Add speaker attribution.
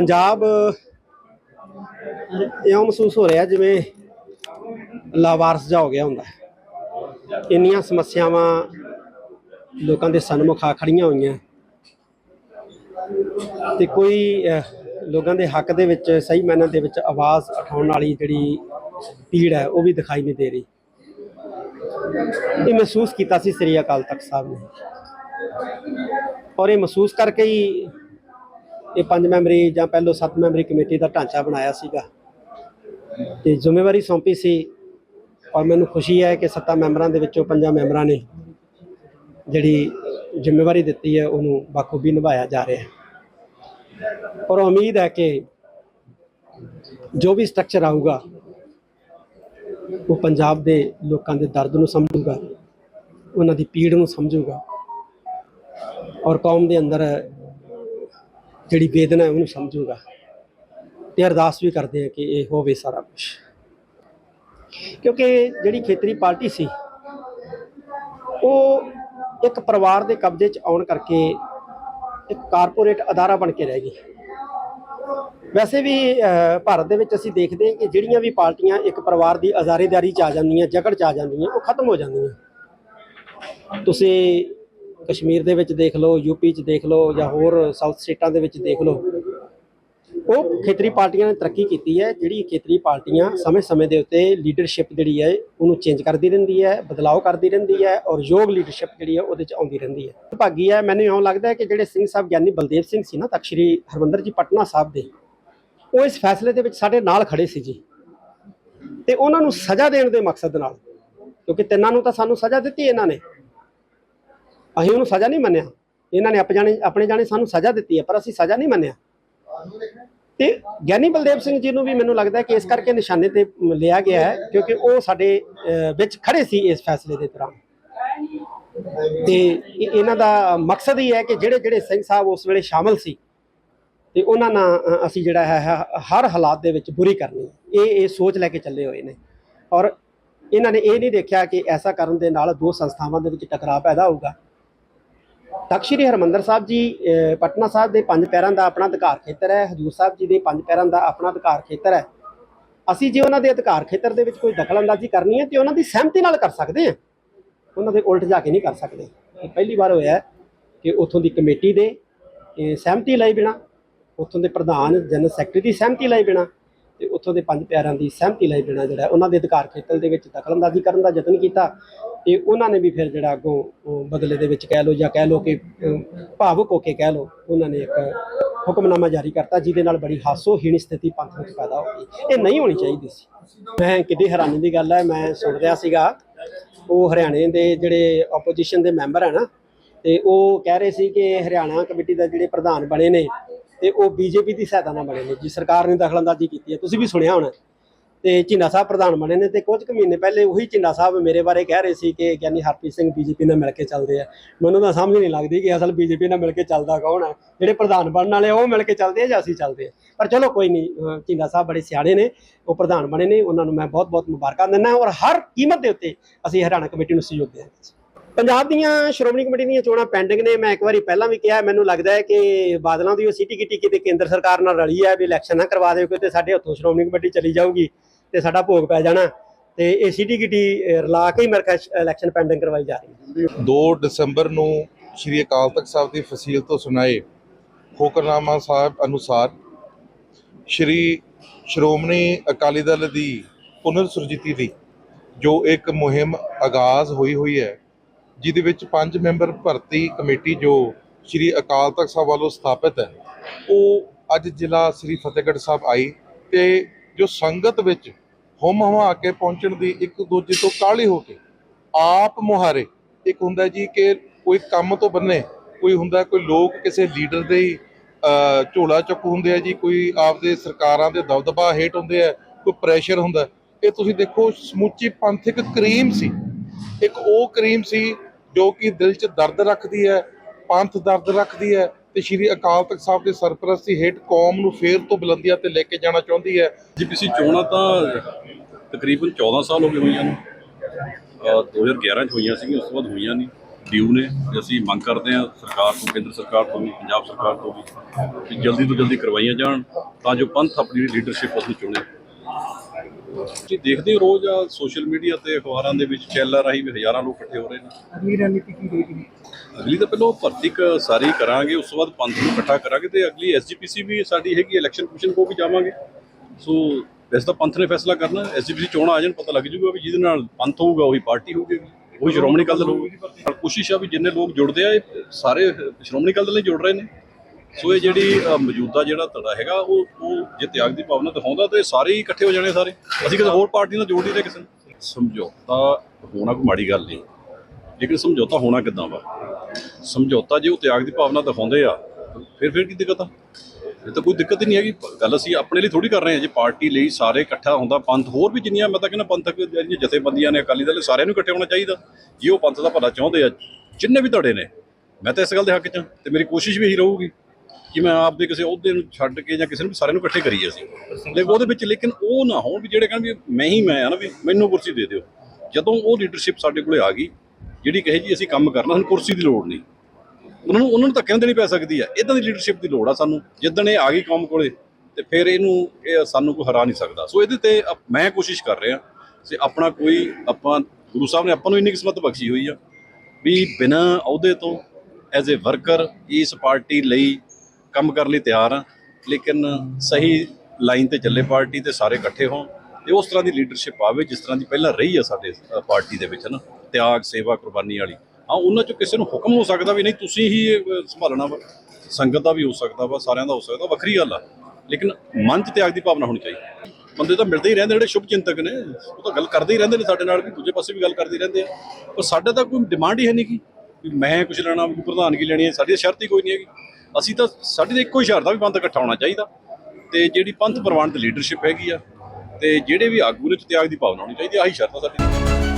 Speaker 1: ਪੰਜਾਬ, ਇਉਂ ਮਹਿਸੂਸ ਹੋ ਰਿਹਾ ਜਿਵੇਂ ਲਾਵਾਰਸ ਜਾ ਹੋ ਗਿਆ ਹੁੰਦਾ ਇੰਨੀਆਂ ਸਮੱਸਿਆਵਾਂ ਲੋਕਾਂ ਦੇ ਸਨਮੁਖ ਆ ਖੜੀਆਂ ਹੋਈਆਂ। ਤੇ ਕੋਈ ਲੋਕਾਂ ਦੇ ਹੱਕ ਦੇ ਵਿੱਚ, ਸਹੀ ਮਾਇਨੇ ਦੇ ਵਿੱਚ ਆਵਾਜ਼ ਉਠਾਉਣ ਵਾਲੀ ਜਿਹੜੀ ਪੀੜ ਹੈ, ਉਹ ਵੀ ਦਿਖਾਈ ਨਹੀਂ ਦੇ ਰਹੀ। ਇਹ ਮਹਿਸੂਸ ਕੀਤਾ ਸੀ ਸ੍ਰੀ ਅਕਾਲ ਤਖਤ ਸਾਹਿਬ ਨੇ। ਔਰ ਇਹ ਮਹਿਸੂਸ ਕਰਕੇ ਹੀ ਇਹ ਪੰਜ ਮੈਂਬਰੀ ਜਾਂ ਪਹਿਲੋ ਸੱਤ ਮੈਂਬਰੀ ਕਮੇਟੀ ਦਾ ਢਾਂਚਾ ਬਣਾਇਆ ਸੀਗਾ। ਤੇ ਜ਼ਿੰਮੇਵਾਰੀ ਸੌਂਪੀ ਸੀ ਔਰ ਮੈਨੂੰ ਖੁਸ਼ੀ ਹੈ ਕਿ ਸੱਤਾ ਮੈਂਬਰਾਂ ਦੇ ਵਿੱਚੋਂ ਪੰਜਾਂ ਮੈਂਬਰਾਂ ਨੇ ਜਿਹੜੀ ਜ਼ਿੰਮੇਵਾਰੀ ਦਿੱਤੀ ਹੈ, ਉਹਨੂੰ ਬਾਖੂਬੀ ਨਿਭਾਇਆ ਜਾ ਰਿਹਾ ਹੈ। ਔਰ ਉਮੀਦ ਹੈ ਕਿ ਜੋ ਵੀ ਸਟਰਕਚਰ ਆਊਗਾ, ਉਹ ਪੰਜਾਬ ਦੇ ਲੋਕਾਂ ਦੇ ਦਰਦ ਨੂੰ ਸਮਝੂਗਾ, ਉਹਨਾਂ ਦੀ ਪੀੜ ਨੂੰ ਸਮਝੂਗਾ ਔਰ ਕੌਮ ਦੇ ਅੰਦਰ ਜਿਹੜੀ ਵੇਦਨਾ ਹੈ ਉਹਨੂੰ ਸਮਝੂਗਾ ਤੇ ਅਰਦਾਸ ਵੀ ਕਰਦੇ ਆ ਕਿ ਇਹ ਹੋਵੇ ਸਾਰਾ ਕੁਝ ਕਿਉਂਕਿ ਜਿਹੜੀ ਖੇਤਰੀ ਪਾਰਟੀ ਸੀ, ਉਹ ਇੱਕ ਪਰਿਵਾਰ ਦੇ ਕਬਜ਼ੇ 'ਚ ਆਉਣ ਕਰਕੇ ਇੱਕ ਕਾਰਪੋਰੇਟ ਅਦਾਰਾ ਬਣ ਕੇ ਰਹਿ ਗਈ। ਵੈਸੇ ਵੀ ਭਾਰਤ ਦੇ ਵਿੱਚ ਅਸੀਂ ਦੇਖਦੇ ਹਾਂ ਕਿ ਜਿਹੜੀਆਂ ਵੀ ਪਾਰਟੀਆਂ ਇੱਕ ਪਰਿਵਾਰ ਦੀ ਅਜ਼ਾਰੇਦਾਰੀ 'ਚ ਆ ਜਾਂਦੀਆਂ, ਜਕੜ 'ਚ ਆ ਜਾਂਦੀਆਂ, ਉਹ ਖਤਮ ਹੋ ਜਾਂਦੀਆਂ। ਤੁਸੀਂ ਕਸ਼ਮੀਰ ਦੇ ਵਿੱਚ ਦੇਖ ਲਓ ਯੂਪੀ 'ਚ ਦੇਖ ਲਓ ਜਾਂ ਹੋਰ ਸਾਊਥ ਸਟੇਟਾਂ ਦੇ ਵਿੱਚ ਦੇਖ ਲਓ। ਉਹ ਖੇਤਰੀ ਪਾਰਟੀਆਂ ਨੇ ਤਰੱਕੀ ਕੀਤੀ ਹੈ, ਜਿਹੜੀ ਖੇਤਰੀ ਪਾਰਟੀਆਂ ਸਮੇਂ-ਸਮੇਂ ਦੇ ਉੱਤੇ ਲੀਡਰਸ਼ਿਪ ਜਿਹੜੀ ਹੈ, ਉਹਨੂੰ ਚੇਂਜ ਕਰਦੀ ਰਹਿੰਦੀ ਹੈ, ਬਦਲਾਅ ਕਰਦੀ ਰਹਿੰਦੀ ਹੈ ਔਰ ਯੋਗ ਲੀਡਰਸ਼ਿਪ ਜਿਹੜੀ ਹੈ, ਉਹਦੇ 'ਚ ਆਉਂਦੀ ਰਹਿੰਦੀ ਹੈ। ਭਾਗੀ ਹੈ, ਮੈਨੂੰ ਇਉਂ ਲੱਗਦਾ ਹੈ ਕਿ ਜਿਹੜੇ ਸਿੰਘ ਸਾਹਿਬ ਗਿਆਨੀ ਬਲਦੇਵ ਸਿੰਘ ਸੀ ਨਾ, ਤਖਤ ਸ਼੍ਰੀ ਹਰਮੰਦਰ ਜੀ ਪਟਨਾ ਸਾਹਿਬ ਦੇ, ਉਹ ਇਸ ਫੈਸਲੇ ਦੇ ਵਿੱਚ ਸਾਡੇ ਨਾਲ ਖੜੇ ਸੀ ਜੀ। ਤੇ ਉਹਨਾਂ ਨੂੰ ਸਜ਼ਾ ਦੇਣ ਦੇ ਮਕਸਦ ਨਾਲ, ਕਿਉਂਕਿ ਤਿੰਨਾਂ ਨੂੰ ਤਾਂ ਸਾਨੂੰ ਸਜ਼ਾ ਦਿੱਤੀ ਇਹਨਾਂ ਨੇ। ਅਸੀਂ ਉਹਨੂੰ ਸਜ਼ਾ ਨਹੀਂ ਮੰਨਿਆ। ਇਹਨਾਂ ਨੇ ਆਪਣੇ ਜਾਣੇ ਆਪਣੇ ਜਾਣੇ ਸਾਨੂੰ ਸਜ਼ਾ ਦਿੱਤੀ ਹੈ, ਪਰ ਅਸੀਂ ਸਜ਼ਾ ਨਹੀਂ ਮੰਨਿਆ। ਤੇ ਗਿਆਨੀ ਬਲਦੇਵ ਸਿੰਘ ਜੀ ਨੂੰ ਵੀ ਮੈਨੂੰ ਲੱਗਦਾ ਕਿ ਇਸ ਕਰਕੇ ਨਿਸ਼ਾਨੇ ਤੇ ਲਿਆ ਗਿਆ ਹੈ, ਕਿਉਂਕਿ ਉਹ ਸਾਡੇ ਵਿੱਚ ਖੜੇ ਸੀ ਇਸ ਫੈਸਲੇ ਦੇ ਦੌਰਾਨ। ਤੇ ਇਹਨਾਂ ਦਾ ਮਕਸਦ ਹੀ ਹੈ ਕਿ ਜਿਹੜੇ ਜਿਹੜੇ ਸਿੰਘ ਸਾਹਿਬ ਉਸ ਵੇਲੇ ਸ਼ਾਮਲ ਸੀ, ਤੇ ਉਹਨਾਂ ਨਾਲ ਅਸੀਂ ਜਿਹੜਾ ਹੈ ਹਰ ਹਾਲਾਤ ਦੇ ਵਿੱਚ ਬੁਰੀ ਕਰਨੀ ਇਹ ਇਹ ਸੋਚ ਲੈ ਕੇ ਚੱਲੇ ਹੋਏ ਨੇ। ਔਰ ਇਹਨਾਂ ਨੇ ਇਹ ਨਹੀਂ ਦੇਖਿਆ ਕਿ ਐਸਾ ਕਰਨ ਦੇ ਨਾਲ ਦੋ ਸੰਸਥਾਵਾਂ ਦੇ ਵਿੱਚ ਟਕਰਾਅ ਪੈਦਾ ਹੋਊਗਾ। ਤਖ਼ਤ ਸ੍ਰੀ ਹਰਮੰਦਰ ਸਾਹਿਬ ਜੀ ਪਟਨਾ ਸਾਹਿਬ ਦੇ ਪੰਜ ਪੈਰਾਂ ਦਾ ਆਪਣਾ ਅਧਿਕਾਰ ਖੇਤਰ ਹੈ, ਹਜੂਰ ਸਾਹਿਬ ਜੀ ਦੇ ਪੰਜ ਪੈਰਾਂ ਦਾ ਆਪਣਾ ਅਧਿਕਾਰ ਖੇਤਰ ਹੈ। ਅਸੀਂ ਜੇ ਉਹਨਾਂ ਦੇ ਅਧਿਕਾਰ ਖੇਤਰ ਦੇ ਵਿੱਚ ਕੋਈ ਦਖਲਅੰਦਾਜ਼ੀ ਕਰਨੀ ਹੈ ਤੇ ਉਹਨਾਂ ਦੀ ਸਹਿਮਤੀ ਨਾਲ ਕਰ ਸਕਦੇ ਹਾਂ। ਉਹਨਾਂ ਦੇ ਉਲਟ ਜਾ ਕੇ ਨਹੀਂ ਕਰ ਸਕਦੇ। ਪਹਿਲੀ ਵਾਰ ਹੋਇਆ ਕਿ ਉੱਥੋਂ ਦੀ ਕਮੇਟੀ ਦੇ ਸਹਿਮਤੀ ਲਈ ਬਿਨਾ, ਉੱਥੋਂ ਦੇ ਪ੍ਰਧਾਨ, ਜਨਰਲ ਸੈਕਟਰੀ ਦੀ ਸਹਿਮਤੀ ਲਈ ਬਿਨਾ ਤੇ ਉੱਥੋਂ ਦੇ ਪੰਜ ਪਿਆਰਿਆਂ ਦੀ ਸਹਿਮਤੀ ਲਈ ਬਿਨਾ ਜਿਹੜਾ ਉਹਨਾਂ ਦੇ ਅਧਿਕਾਰ ਖੇਤਰ ਦੇ ਵਿੱਚ ਦਖਲਅੰਦਾਜ਼ੀ ਕਰਨ ਦਾ ਯਤਨ ਕੀਤਾ। ਤੇ ਉਹਨਾਂ ਨੇ ਵੀ ਫਿਰ ਜਿਹੜਾ ਅੱਗੋਂ ਬਦਲੇ ਦੇ ਵਿੱਚ ਕਹਿ ਲਓ ਜਾਂ ਕਹਿ ਲਓ ਕਿ ਭਾਵੁਕ ਹੋ ਕੇ ਕਹਿ ਲਓ, ਉਹਨਾਂ ਨੇ ਇੱਕ ਹੁਕਮਨਾਮਾ ਜਾਰੀ ਕਰਤਾ, ਜਿਹਦੇ ਨਾਲ ਬੜੀ ਹਾਸੋਹੀਣ ਸਥਿਤੀ ਪੰਥ ਵਿੱਚ ਪੈਦਾ ਹੋ ਗਈ। ਇਹ ਨਹੀਂ ਹੋਣੀ ਚਾਹੀਦੀ ਸੀ। ਮੈਂ ਕਿੱਡੀ ਹੈਰਾਨੀ ਦੀ ਗੱਲ ਹੈ, ਮੈਂ ਸੁਣ ਰਿਹਾ ਸੀਗਾ, ਉਹ ਹਰਿਆਣੇ ਦੇ ਜਿਹੜੇ ਆਪੋਜੀਸ਼ਨ ਦੇ ਮੈਂਬਰ ਹੈ ਨਾ, ਤੇ ਉਹ ਕਹਿ ਰਹੇ ਸੀ ਕਿ ਹਰਿਆਣਾ ਕਮੇਟੀ ਦਾ ਜਿਹੜੇ ਪ੍ਰਧਾਨ ਬਣੇ ਨੇ, ਤੇ ਉਹ ਬੀਜੇਪੀ ਦੀ ਸਹਾਇਤਾ ਨਾਲ ਬਣੇ ਨੇ, ਜੀ, ਸਰਕਾਰ ਨੇ ਦਖਲ ਅੰਦਾਜ਼ੀ ਕੀਤੀ ਹੈ। ਤੁਸੀਂ ਵੀ ਸੁਣਿਆ ਹੋਣਾ। ਤੇ ਝਿੰਡਾ ਸਾਹਿਬ ਪ੍ਰਧਾਨ ਬਣੇ ਨੇ ਤੇ ਕੁਝ ਕੁ ਮਹੀਨੇ ਪਹਿਲੇ ਉਹੀ ਝਿੰਡਾ ਸਾਹਿਬ ਮੇਰੇ ਬਾਰੇ ਕਹਿ ਰਹੇ ਸੀ ਕਿ ਗਿਆਨੀ ਹਰਪ੍ਰੀਤ ਸਿੰਘ ਬੀਜੇਪੀ ਨਾਲ ਮਿਲ ਕੇ ਚੱਲਦੇ ਆ। ਮੈਨੂੰ ਤਾਂ ਸਮਝ ਨਹੀਂ ਲੱਗਦੀ ਕਿ ਅਸਲ ਬੀਜੇਪੀ ਨਾਲ ਮਿਲ ਕੇ ਚੱਲਦਾ ਕੌਣ ਹੈ ਜਿਹੜੇ ਪ੍ਰਧਾਨ ਬਣਨ ਵਾਲੇ ਉਹ ਮਿਲ ਕੇ ਚੱਲਦੇ ਆ ਜਾਂ ਅਸੀਂ ਚੱਲਦੇ ਆ। ਪਰ ਚਲੋ ਕੋਈ ਨਹੀਂ, ਅਹ ਸਾਹਿਬ ਬੜੇ ਸਿਆਣੇ ਨੇ, ਉਹ ਪ੍ਰਧਾਨ ਬਣੇ ਨੇ, ਉਹਨਾਂ ਨੂੰ ਮੈਂ ਬਹੁਤ-ਬਹੁਤ ਮੁਬਾਰਕਾਂ ਦਿੰਦਾ ਔਰ ਹਰ ਕੀਮਤ ਦੇ ਉੱਤੇ ਅਸੀਂ ਹਰਿਆਣਾ ਕਮੇਟੀ ਨੂੰ ਸਹਿਯੋਗ ਦੇਵਾਂਗੇ ਪੰਜਾਬ ਦੀਆਂ ਸ਼੍ਰੋਮਣੀ ਕਮੇਟੀ ਦੀਆਂ ਚੋਣਾਂ ਪੈਂਡਿੰਗ ਨੇ, ਮੈਂ ਇੱਕ ਵਾਰੀ ਪਹਿਲਾਂ ਵੀ ਕਿਹਾ, ਮੈਨੂੰ ਲੱਗਦਾ ਹੈ ਕਿ ਬਾਦਲਾਂ ਦੀ ਉਹ ਸਿਟੀ ਕਿਟੀ ਕਿਤੇ ਕੇਂਦਰ ਸਰਕਾਰ ਨਾਲ ਰਲੀ ਹੈ ਵੀ ਇਲੈਕਸ਼ਨ ਨਾ ਕਰਵਾ ਦਿਓ ਕਿਤੇ ਸਾਡੇ ਹੱਥੋਂ ਸ਼੍ਰੋਮਣੀ ਕਮੇਟੀ ਚਲੀ ਜਾਊਗੀ। ਤੇ ਸਾਡਾ ਭੋਗ ਪੈ ਜਾਣਾ ਤੇ ਇਹ ਸਿਟੀ ਕਿਟੀ ਰਲਾ ਕੇ ਹੀ ਮੇਰੇ ਖਿਆਲ ਇਲੈਕਸ਼ਨ ਪੈਂਡਿੰਗ ਕਰਵਾਈ ਜਾ ਰਹੀ ਹੈ।
Speaker 2: 2 ਦਸੰਬਰ ਨੂੰ ਸ੍ਰੀ ਅਕਾਲ ਤਖਤ ਸਾਹਿਬ ਦੀ ਫਸੀਲ ਤੋਂ ਸੁਣਾਏ ਹੁਕਮਨਾਮਾ ਸਾਹਿਬ ਅਨੁਸਾਰ ਸ੍ਰੀ ਸ਼੍ਰੋਮਣੀ ਅਕਾਲੀ ਦਲ ਦੀ ਪੁਨਰ ਸੁਰਜੀਤੀ ਦੀ ਜੋ ਇੱਕ ਮੁਹਿੰਮ ਆਗਾਜ਼ ਹੋਈ ਹੋਈ ਹੈ, ਜਿਹਦੇ ਵਿੱਚ ਪੰਜ ਮੈਂਬਰ ਭਰਤੀ ਕਮੇਟੀ ਜੋ ਸ੍ਰੀ ਅਕਾਲ ਤਖਤ ਸਾਹਿਬ ਵੱਲੋਂ ਸਥਾਪਿਤ ਹੈ, ਉਹ ਅੱਜ ਜ਼ਿਲ੍ਹਾ ਸ੍ਰੀ ਫਤਿਹਗੜ੍ਹ ਸਾਹਿਬ ਆਈ ਤੇ ਜੋ ਸੰਗਤ ਵਿੱਚ ਹੁਮ ਹਮਾ ਕੇ ਪਹੁੰਚਣ ਦੀ ਇੱਕ ਦੂਜੇ ਤੋਂ ਕਾਹਲੀ ਹੋ ਕੇ ਆਪ ਮੁਹਾਰੇ, ਇੱਕ ਹੁੰਦਾ ਜੀ ਕਿ ਕੋਈ ਕੰਮ ਤੋਂ ਬੰਨੇ, ਕੋਈ ਹੁੰਦਾ ਕੋਈ ਲੋਕ ਕਿਸੇ ਲੀਡਰ ਦੇ ਹੀ ਝੋਲਾ ਚੱਕ ਹੁੰਦੇ ਆ ਜੀ, ਕੋਈ ਆਪਦੇ ਸਰਕਾਰਾਂ ਦੇ ਦਬਦਬਾ ਹੇਠ ਹੁੰਦੇ ਆ, ਕੋਈ ਪ੍ਰੈਸ਼ਰ ਹੁੰਦਾ। ਇਹ ਤੁਸੀਂ ਦੇਖੋ, ਸਮੁੱਚੀ ਪੰਥਕ ਕਰੀਮ ਸੀ। ਇੱਕ ਉਹ ਕਰੀਮ ਸੀ ਜੋ ਕਿ ਦਿਲ 'ਚ ਦਰਦ ਰੱਖਦੀ ਹੈ, ਪੰਥ ਦਰਦ ਰੱਖਦੀ ਹੈ ਤੇ ਸ਼੍ਰੀ ਅਕਾਲ ਤਖਤ ਸਾਹਿਬ ਦੇ ਸਰਪ੍ਰਸਤੀ ਹੇਠ ਕੌਮ ਨੂੰ ਫੇਰ ਤੋਂ ਬੁਲੰਦੀਆਂ ਤੇ ਲੈ ਕੇ ਜਾਣਾ ਚਾਹੁੰਦੀ ਹੈ।
Speaker 3: ਜੀਪੀਸੀ ਚੋਣਾਂ ਤਾਂ ਤਕਰੀਬਨ 14 ਸਾਲ ਹੋ ਗਏ ਹੋਈਆਂ ਨੂੰ। ਅਹ 2011 ਚ ਹੋਈਆਂ ਸੀਗੀਆਂ, ਉਸ ਤੋਂ ਬਾਅਦ ਹੋਈਆਂ ਨਹੀਂ। ਡਿਊ ਨੇ, ਤੇ ਅਸੀਂ ਮੰਗ ਕਰਦੇ ਹਾਂ ਸਰਕਾਰ ਤੋਂ, ਕੇਂਦਰ ਸਰਕਾਰ ਤੋਂ ਵੀ, ਪੰਜਾਬ ਸਰਕਾਰ ਤੋਂ ਵੀ, ਕਿ ਜਲਦੀ ਤੋਂ ਜਲਦੀ ਕਰਵਾਈਆਂ ਜਾਣ, ਤਾਂ ਜੋ ਪੰਥ ਆਪਣੀ ਲੀਡਰਸ਼ਿਪ ਅਸੀਂ ਚੁਣੇ। ਤੁਸੀਂ ਦੇਖਦੇ ਹੋ ਰੋਜ਼ ਆ ਸੋਸ਼ਲ ਮੀਡੀਆ ਤੇ ਅਖਬਾਰਾਂ ਦੇ ਵਿੱਚ ਚੈਨਲਾਂ ਰਾਹੀਂ ਵੀ ਹਜ਼ਾਰਾਂ ਲੋਕ ਇਕੱਠੇ ਹੋ ਰਹੇ ਨੇ।
Speaker 4: ਅਗਲੀ ਰਣਨੀਤੀ ਕੀ ਰਹੇਗੀ
Speaker 3: ਅਗਲੀ ਤਾਂ ਪਹਿਲਾਂ ਭਰਤੀ ਕ- ਸਾਰੀ ਕਰਾਂਗੇ ਉਸ ਤੋਂ ਬਾਅਦ ਪੰਥ ਨੂੰ ਇਕੱਠਾ ਕਰਾਂਗੇ ਤੇ ਅਗਲੀ ਐਸਜੀਪੀਸੀ ਵੀ ਸਾਡੀ ਹੈਗੀ ਇਲੈਕਸ਼ਨ ਕਮਿਸ਼ਨ ਕੋ ਵੀ ਜਾਵਾਂਗੇ। ਸੋ ਵੈਸੇ ਤਾਂ ਪੰਥ ਨੇ ਫੈਸਲਾ ਕਰਨਾ ਐਸਜੀਪੀਸੀ ਚੋਣ ਆ ਜਾਣ ਪਤਾ ਲੱਗ ਜੂਗਾ ਵੀ ਜਿਹਦੇ ਨਾਲ ਪੰਥ ਹੋਊਗਾ ਉਹੀ ਪਾਰਟੀ ਹੋਊਗੀ ਉਹੀ ਸ਼੍ਰੋਮਣੀ ਅਕਾਲੀ ਦਲ ਹੋਊਗੀ। ਕੋਸ਼ਿਸ਼ ਆ ਵੀ ਜਿੰਨੇ ਲੋਕ ਜੁੜਦੇ ਆ ਇਹ ਸਾਰੇ ਸ਼੍ਰੋਮਣੀ ਅਕਾਲੀ ਦਲ ਨਾਲ ਜੁੜ ਰਹੇ ਨੇ। ਸੋ ਇਹ ਜਿਹੜੀ ਮੌਜੂਦਾ ਜਿਹੜਾ ਧੜਾ ਹੈਗਾ, ਉਹ ਉਹ ਜੇ ਤਿਆਗ ਦੀ ਭਾਵਨਾ ਦਿਖਾਉਂਦਾ ਤੇ ਸਾਰੇ ਹੀ ਇਕੱਠੇ ਹੋ ਜਾਣੇ ਸਾਰੇ? ਅਸੀਂ ਕਿਸੇ ਹੋਰ ਪਾਰਟੀ ਨਾਲ ਜੋੜ ਨਹੀਂ ਰਹੇ ਕਿਸੇ ਨੂੰ? ਸਮਝੌਤਾ ਹੋਣਾ ਕੋਈ ਮਾੜੀ ਗੱਲ ਨਹੀਂ। ਲੇਕਿਨ ਸਮਝੌਤਾ ਹੋਣਾ ਕਿੱਦਾਂ ਵਾ? ਸਮਝੌਤਾ ਜੇ ਉਹ ਤਿਆਗ ਦੀ ਭਾਵਨਾ ਦਿਖਾਉਂਦੇ ਆ, ਫਿਰ ਫਿਰ ਕੀ ਦਿੱਕਤ ਆ? ਇਹ ਤਾਂ ਕੋਈ ਦਿੱਕਤ ਹੀ ਨਹੀਂ ਹੈਗੀ। ਗੱਲ ਅਸੀਂ ਆਪਣੇ ਲਈ ਥੋੜੀ ਕਰ ਰਹੇ ਹਾਂ। ਜੇ ਪਾਰਟੀ ਲਈ ਸਾਰੇ ਇਕੱਠਾ ਹੁੰਦਾ, ਪੰਥ ਹੋਰ ਵੀ ਜਿੰਨੀਆਂ, ਮੈਂ ਤਾਂ ਕਹਿੰਦਾ ਪੰਥਕ ਜਿਹੜੀਆਂ ਜਥੇਬੰਦੀਆਂ ਨੇ, ਅਕਾਲੀ ਦਲ, ਸਾਰਿਆਂ ਨੂੰ ਇਕੱਠੇ ਹੋਣਾ ਚਾਹੀਦਾ। ਜੇ ਉਹ ਪੰਥ ਦਾ ਭਲਾ ਚਾਹੁੰਦੇ ਆ, ਜਿੰਨੇ ਵੀ ਧੜੇ ਨੇ, ਮੈਂ ਤਾਂ ਇਸ ਗੱਲ ਦੇ ਹੱਕ 'ਚ ਹਾਂ ਤੇ ਮੇਰੀ ਕੋਸ਼ਿਸ਼ ਵੀ ਇਹੀ ਰਹੂਗੀ। ਕਿ ਮੈਂ ਆਪਦੇ ਕਿਸੇ ਅਹੁਦੇ ਨੂੰ ਛੱਡ ਕੇ ਜਾਂ ਕਿਸੇ ਨੂੰ ਸਾਰਿਆਂ ਨੂੰ ਇਕੱਠੇ ਕਰੀਏ ਅਸੀਂ। ਲੇਕਿਨ ਉਹਦੇ ਵਿੱਚ ਲੇਕਿਨ ਉਹ ਨਾ ਹੋਣ ਵੀ ਜਿਹੜੇ ਕਹਿਣ ਵੀ ਮੈਂ ਹੀ ਮੈਂ ਆ ਨਾ ਵੀ ਮੈਨੂੰ ਕੁਰਸੀ ਦੇ ਦਿਓ। ਜਦੋਂ ਉਹ ਲੀਡਰਸ਼ਿਪ ਸਾਡੇ ਕੋਲੇ ਆ ਗਈ, ਜਿਹੜੀ ਕਹੇ ਜੀ ਅਸੀਂ ਕੰਮ ਕਰਨਾ, ਸਾਨੂੰ ਕੁਰਸੀ ਦੀ ਲੋੜ ਨਹੀਂ। ਉਹਨਾਂ ਨੂੰ ਉਹਨਾਂ ਨੂੰ ਧੱਕੇ ਦੇਣੀ ਪੈ ਸਕਦੀ ਹੈ ਇਦਾਂ ਦੀ ਲੀਡਰਸ਼ਿਪ ਦੀ ਲੋੜ ਆ ਸਾਨੂੰ। ਜਿੱਦਣ ਇਹ ਆ ਗਈ ਕੌਮ ਕੋਲੇ, ਤੇ ਫਿਰ ਇਹਨੂੰ ਇਹ ਸਾਨੂੰ ਕੋਈ ਹਰਾ ਨਹੀਂ ਸਕਦਾ। ਸੋ ਇਹਦੇ ਤੇ ਮੈਂ ਕੋਸ਼ਿਸ਼ ਕਰ ਰਿਹਾ ਤੇ ਆਪਣਾ ਕੋਈ ਆਪਾਂ ਗੁਰੂ ਸਾਹਿਬ ਨੇ ਆਪਾਂ ਨੂੰ ਇੰਨੀ ਕਿਸਮਤ ਬਖਸ਼ੀ ਹੋਈ ਆ ਵੀ ਬਿਨਾਂ ਅਹੁਦੇ ਤੋਂ ਐਜ਼ ਅ ਵਰਕਰ ਇਸ ਪਾਰਟੀ ਲਈ ਕੰਮ ਕਰਨ ਲਈ ਤਿਆਰ ਆ ਲੇਕਿਨ ਸਹੀ ਲਾਈਨ ਤੇ ਚੱਲੇ ਪਾਰਟੀ ਤੇ ਸਾਰੇ ਇਕੱਠੇ ਹੋਣ ਤੇ ਉਸ ਤਰ੍ਹਾਂ ਦੀ ਲੀਡਰਸ਼ਿਪ ਆਵੇ, ਜਿਸ ਤਰ੍ਹਾਂ ਦੀ ਪਹਿਲਾਂ ਰਹੀ ਆ ਸਾਡੇ ਪਾਰਟੀ ਦੇ ਵਿੱਚ ਨਾ, ਤਿਆਗ, ਸੇਵਾ, ਕੁਰਬਾਨੀ ਵਾਲੀ। ਹਾਂ, ਉਹਨਾਂ ਚੋਂ ਕਿਸੇ ਨੂੰ ਹੁਕਮ ਹੋ ਸਕਦਾ ਵੀ ਨਹੀਂ, ਤੁਸੀਂ ਹੀ ਸੰਭਾਲਣਾ ਵਾ। ਸੰਗਤ ਦਾ ਵੀ ਹੋ ਸਕਦਾ ਵਾ, ਸਾਰਿਆਂ ਦਾ ਹੋ ਸਕਦਾ, ਵੱਖਰੀ ਗੱਲ ਆ। ਲੇਕਿਨ ਮਨ 'ਚ ਤਿਆਗ ਦੀ ਭਾਵਨਾ ਹੋਣੀ ਚਾਹੀਦੀ। ਬੰਦੇ ਤਾਂ ਮਿਲਦੇ ਹੀ ਰਹਿੰਦੇ ਜਿਹੜੇ ਸ਼ੁਭ ਚਿੰਤਕ ਨੇ, ਉਹ ਤਾਂ ਗੱਲ ਕਰਦੇ ਹੀ ਰਹਿੰਦੇ ਨੇ ਸਾਡੇ ਨਾਲ ਵੀ, ਦੂਜੇ ਪਾਸੇ ਵੀ ਗੱਲ ਕਰਦੇ ਹੀ ਰਹਿੰਦੇ ਆ। ਪਰ ਸਾਡਾ ਤਾਂ ਕੋਈ ਡਿਮਾਂਡ ਹੀ ਹੈ ਨਹੀਂ ਕਿ ਵੀ ਮੈਂ ਕੁਝ ਲੈਣਾ, ਪ੍ਰਧਾਨਗੀ ਲੈਣੀ ਹੈ, ਸਾਡੀ ਤਾਂ ਸ਼ਰਤ ਹੀ ਕੋਈ ਨਹੀਂ ਹੈਗੀ। ਅਸੀਂ ਤਾਂ ਸਾਡੀ ਤਾਂ ਇੱਕੋ ਹੀ ਸ਼ਰਤ ਵੀ ਬੰਦ ਇਕੱਠਾ ਹੋਣਾ ਚਾਹੀਦਾ ਤੇ ਜਿਹੜੀ ਪੰਥ ਪ੍ਰਵਾਨਿਤ ਲੀਡਰਸ਼ਿਪ ਹੈਗੀ ਆ ਤੇ ਜਿਹੜੇ ਵੀ ਆਗੂ ਨੇ ਚ ਤਿਆਗ ਦੀ ਭਾਵਨਾ ਹੋਣੀ ਚਾਹੀਦੀ ਆਹੀ ਸ਼ਰਤ ਆ ਸਾਡੀ।